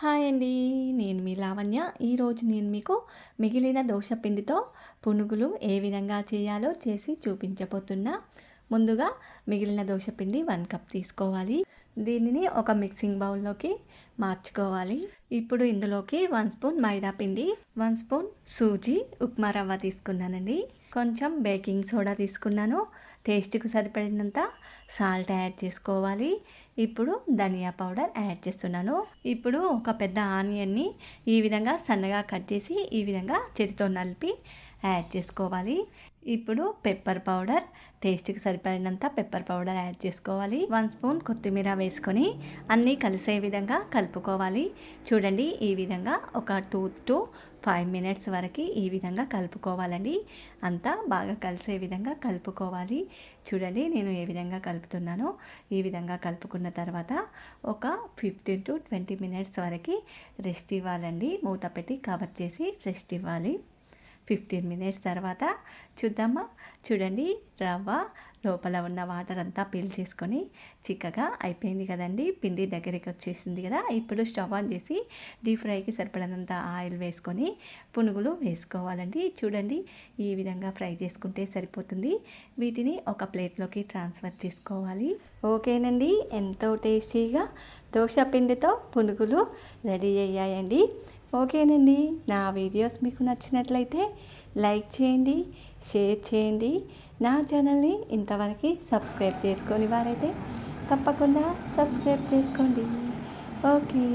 Hi అండి. నేను మీ లావణ్య. ఈరోజు నేను మీకు మిగిలిన దోశ పిండితో పునుగులు ఏ విధంగా చేయాలో చేసి చూపించబోతున్నా. ముందుగా మిగిలిన దోశ పిండి వన్ కప్ తీసుకోవాలి. దీనిని ఒక మిక్సింగ్ బౌల్లోకి మార్చుకోవాలి. ఇప్పుడు ఇందులోకి వన్ స్పూన్ మైదా పిండి వన్ స్పూన్ సూజీ ఉప్మా రవ్వ తీసుకున్నానండి. కొంచెం బేకింగ్ సోడా తీసుకున్నాను. టేస్ట్కి సరిపడినంత సాల్ట్ యాడ్ చేసుకోవాలి. ఇప్పుడు ధనియా పౌడర్ యాడ్ చేస్తున్నాను. ఇప్పుడు ఒక పెద్ద ఆనియన్ని ఈ విధంగా సన్నగా కట్ చేసి ఈ విధంగా చేతితో నలిపి యాడ్ చేసుకోవాలి. ఇప్పుడు పెప్పర్ పౌడర్ టేస్ట్కి సరిపడినంత పెప్పర్ పౌడర్ యాడ్ చేసుకోవాలి. వన్ స్పూన్ కొత్తిమీర వేసుకొని అన్నీ కలిసే విధంగా కలుపుకోవాలి. చూడండి ఈ విధంగా ఒక టూ టు ఫైవ్ మినిట్స్ వరకు ఈ విధంగా కలుపుకోవాలండి. అంతా బాగా కలిసే విధంగా కలుపుకోవాలి. చూడండి నేను ఏ విధంగా కలుపుతున్నానో. ఈ విధంగా కలుపుకున్న తర్వాత ఒక ఫిఫ్టీన్ టు ట్వంటీ మినిట్స్ వరకు రెస్ట్ ఇవ్వాలండి. మూత పెట్టి కవర్ చేసి రెస్ట్ ఇవ్వాలి. ఫిఫ్టీన్ మినిట్స్ తర్వాత చూద్దామా? చూడండి రవ్వ లోపల ఉన్న వాటర్ అంతా పీల్చేసుకొని చిక్కగా అయిపోయింది కదండి. పిండి దగ్గరికి వచ్చేసింది కదా. ఇప్పుడు స్టవ్ ఆన్ చేసి డీప్ ఫ్రైకి సరిపడినంత ఆయిల్ వేసుకొని పునుగులు వేసుకోవాలండి. చూడండి ఈ విధంగా ఫ్రై చేసుకుంటే సరిపోతుంది. వీటిని ఒక ప్లేట్లోకి ట్రాన్స్ఫర్ చేసుకోవాలి. ఓకేనండి. ఎంతో టేస్టీగా దోశ పిండితో పునుగులు రెడీ అయ్యాయండి. ఓకేనండి. నా వీడియోస్ మీకు నచ్చినట్లయితే లైక్ చేయండి షేర్ చేయండి. నా ఛానల్ని ఇంతవరకు సబ్స్క్రైబ్ చేసుకొని వారైతే తప్పకుండా సబ్స్క్రైబ్ చేసుకోండి. ఓకే.